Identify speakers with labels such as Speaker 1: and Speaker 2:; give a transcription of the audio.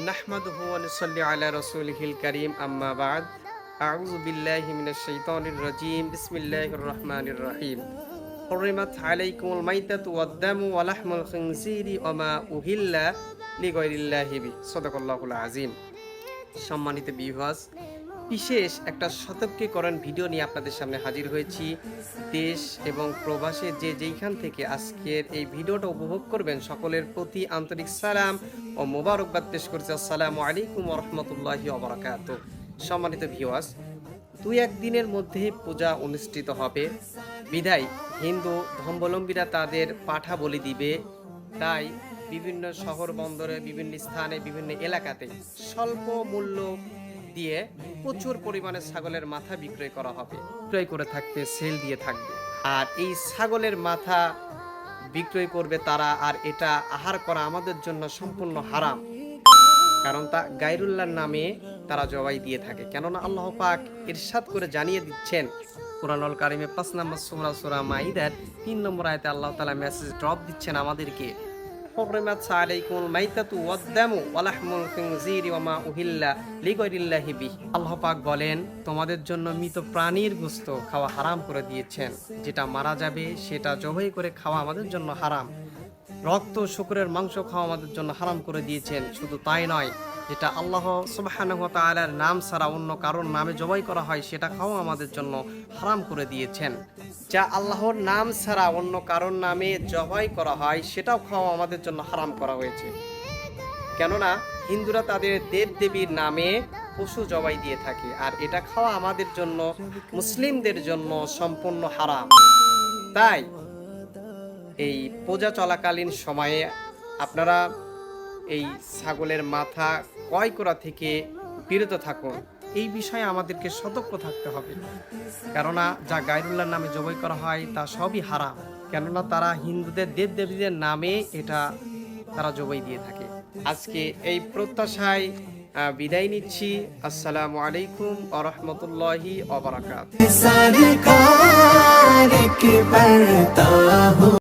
Speaker 1: নাহমাদুহু ওয়া নুসাল্লি আলা রাসূলিহিল কারীম আম্মা বা'দ আউযু বিল্লাহি মিনাশ শাইতানির রাজীম বিসমিল্লাহির রহমানির রহিম حرمت عليكم الميتة والدم ولحم الخنزير وما أهل لغير الله به صدق الله العظيم সম্মানিত বিভাস বিশেষ একটা সতর্কীকরণ ভিডিও নিয়ে আপনাদের সামনে হাজির হয়েছি। দেশ এবং প্রবাসে যে যেইখান থেকে আজকের এই ভিডিওটা উপভোগ করবেন, সকলের প্রতি আন্তরিক সালাম ও মোবারকবাদ পেশ করছে। আসসালামু আলাইকুম রহমতুল্লাহি অবরাকাত সম্মানিত ভিওয়াস দুই একদিনের মধ্যে পূজা অনুষ্ঠিত হবে। বিদায়, হিন্দু ধর্মাবলম্বীরা তাদের পাঠা বলি দিবে। তাই বিভিন্ন শহর বন্দরে, বিভিন্ন স্থানে, বিভিন্ন এলাকাতে স্বল্প মূল্য দিয়ে প্রচুর পরিমাণে ছাগলের মাথা বিক্রয় করা হবে। বিক্রয় করে থাকবে সেল দিয়ে থাকবে। আর এই ছাগলের মাথা বিক্রয় করবে তারা, আর এটা আহার করা আমাদের জন্য সম্পূর্ণ হারাম। কারণ তা গাইরুল্লাহর নামে তারা জবাই দিয়ে থাকে। কেননা আল্লাহ পাক ইরশাদ করে জানিয়ে দিচ্ছেন, কোরআনুল কারিমে পাঁচ নম্বর সুরা সুরা মাইদার তিন নম্বর আয়তে আল্লাহ তালা মেসেজ ড্রপ দিচ্ছেন আমাদেরকে। হরমাত আলাইকুমুল মাইতাতু ওয়াদদামু ওয়া লাহমুল খিনজিরি ওয়া মা উহিল্লা লিগাইরিল্লাহি বিহি পাক বলেন, তোমাদের জন্য মৃত প্রাণীর গোশত খাওয়া হারাম করে দিয়েছেন। যেটা মারা যাবে, সেটা জবাই করে খাওয়া আমাদের জন্য হারাম। রক্ত, শুকরের মাংস খাওয়া আমাদের জন্য হারাম করে দিয়েছেন। শুধু তাই নয় যেটা আল্লাহ সুবহানাহু নাম ছাড়া অন্য কারোর নামে জবাই করা হয়, সেটা খাওয়া আমাদের জন্য হারাম করে দিয়েছেন। যা আল্লাহর নাম ছাড়া অন্য কারোর নামে জবাই করা হয়, সেটাও খাওয়া আমাদের জন্য হারাম করা হয়েছে। কেননা, হিন্দুরা তাদের দেব দেবীর নামে পশু জবাই দিয়ে থাকে, আর এটা খাওয়া আমাদের জন্য, মুসলিমদের জন্য সম্পূর্ণ হারাম। তাই, এই পূজা চলাকালীন সময়ে আপনারা এই ছাগলের মাথা ক্রয় করা থেকে বিরত থাকুন। এই বিষয়ে আমাদেরকে সতর্ক থাকতে হবে। কেননা যা গায়রুল্লাহর নামে জবাই করা হয়, তা সবই হারাম। কেননা তারা হিন্দুদের দেব দেবীদের নামে এটা তারা জবাই দিয়ে থাকে। আজকে এই প্রত্যাশায় বিদায় নিচ্ছি। আসসালামু আলাইকুম আ রহমতুল্লাহি অবরাকাত